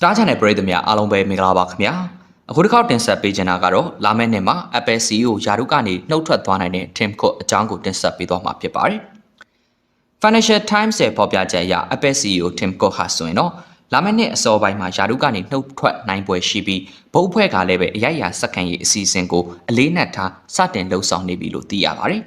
Star Channel ပရိသတ်များအားလုံးပဲမင်္ဂလာပါခင်ဗျာအခုတစ်ခေါက်တင်ဆက်ပေးချင်တာကတော့လာမယ့်နှစ်မှာ Apple CEO ယာရုကနေနှုတ်ထွက်သွားနိုင်တဲ့ Tim Cook အကြောင်းကိုတင်ဆက်ပေးသွားမှာဖြစ်ပါတယ် Financial Times ရဲ့ဖော်ပြချက်အရ Apple CEO Tim Cook ဟာဆိုရင်တော့လာမယ့်နှစ်အစောပိုင်းမှာယာရုကနေနှုတ်ထွက်နိုင်ပွဲရှိပြီးဘုတ်အဖွဲ့ကလည်းပဲအရိုက်အရာစက္ကန့်ရေးအစီအစဉ်ကိုအလေးနက်ထားစတင်လှုပ်ဆောင်နေပြီလို့သိရပါတယ်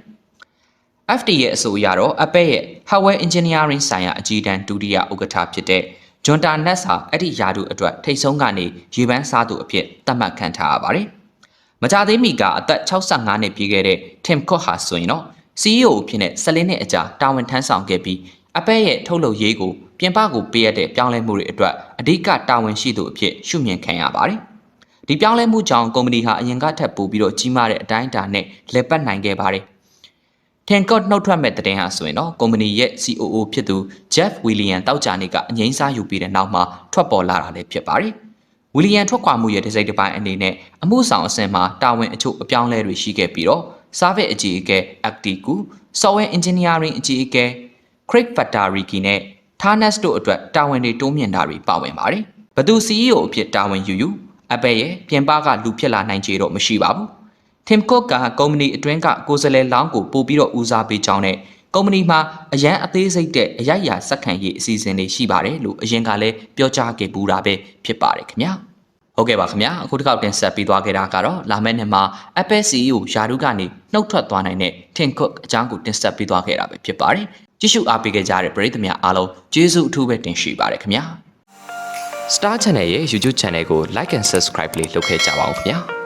FD ရဲ့အဆိုအရတော့ Apple ရဲ့ Hardware Engineering ဆိုင်ရာအကြီးတန်းဒုတိယဥက္ကဋ္ဌဖြစ်တဲ့ John Tarnas ဟာအဲ့ဒီယာတုအတွက်ထိတ်ဆုံးကနေရေပန်းစားသူအဖြစ်သတ်မှတ်ခံထားရပါတယ်။မကြသေးမီကအသက်65နှစ်ပြည့်ခဲ့တဲ့ Tim Cook ဟာဆိုရင်တော့ CEO အဖြစ်နဲ့14နှစ်အကြာတာဝန်ထမ်းဆောင်ခဲ့ပြီး Apple ရဲ့ထုတ်လုပ်ရေးကိုပြင်ပကိုပေးရတဲ့ပြောင်းလဲမှုတွေအတွက်အဓိကတာဝန်ရှိသူအဖြစ်ရှုမြင်ခံရပါတယ်။ဒီပြောင်းလဲမှုကြောင့်ကုမ္ပဏီဟာအရင်ကထပ်ပိုပြီးတော့ကြီးမားတဲ့အတိုင်းအတာနဲ့လက်ပတ်နိုင်ခဲ့ပါတယ်။ ထင်ကော့နှုတ်ထွက်မဲ့တဲ့တင်ဟာဆိုရင်တော့ကုမ္ပဏီရဲ့ COO ဖြစ်သူ Jeff William တောက်ကြနေကအငိမ့်စားယူပြီးတဲ့နောက်မှာထွက်ပေါ်လာတာလည်းဖြစ်ပါတယ်။ William ထွက်ခွာမှုရဲ့ဒီစိတ်တစ်ပိုင်းအနေနဲ့အမှုဆောင်အဆင့်မှာတာဝန်အချို့အပြောင်းလဲတွေရှိခဲ့ပြီးတော့ Service အကြီးအကဲ Actiku Software Engineering အကြီးအကဲ Craig Fatariki နဲ့ Tarnas တို့အတွက်တာဝန်တွေတိုးမြှင့်တာတွေပါဝင်ပါတယ်။ဘသူ CEO အဖြစ်တာဝန်ယူယူ Apple ရဲ့ပြင်ပကလူဖြစ်လာနိုင်ခြေတော့မရှိပါဘူး။ Tim Cook ကကုမ္ပဏီအတွင်းကကိုယ်စားလှယ်လောင်းကိုပို့ပြီးတော့ဦးစားပေးကြောင်းနဲ့ကုမ္ပဏီမှာအရန်အသေးစိတ်တဲ့အရိုက်အရာစက္ကန့်ရေးအစီအစဉ်တွေရှိပါတယ်လို့အရင်ကလည်းပြောကြားခဲ့ပူတာပဲဖြစ်ပါတယ်ခင်ဗျာဟုတ်ကဲ့ပါခင်ဗျာအခုတစ်ခေါက်တင်ဆက်ပြီးသွားခဲ့တာကတော့လာမယ့်နှစ်မှာ Apple CEO ယာရုကနေနှုတ်ထွက်သွားနိုင်တဲ့ Tim Cook အကြောင်းကိုတင်ဆက်ပြီးသွားခဲ့တာပဲဖြစ်ပါတယ်ကြည့်ရှုအားပေးခဲ့ကြတဲ့ပရိသတ်များအားလုံးကျေးဇူးအထူးပဲတင်ရှိပါတယ်ခင်ဗျာ Star Channel ရဲ့ YouTube Channel ကို Like and Subscribe လေးလုပ်ခဲ့ကြပါဦးခင်ဗျာ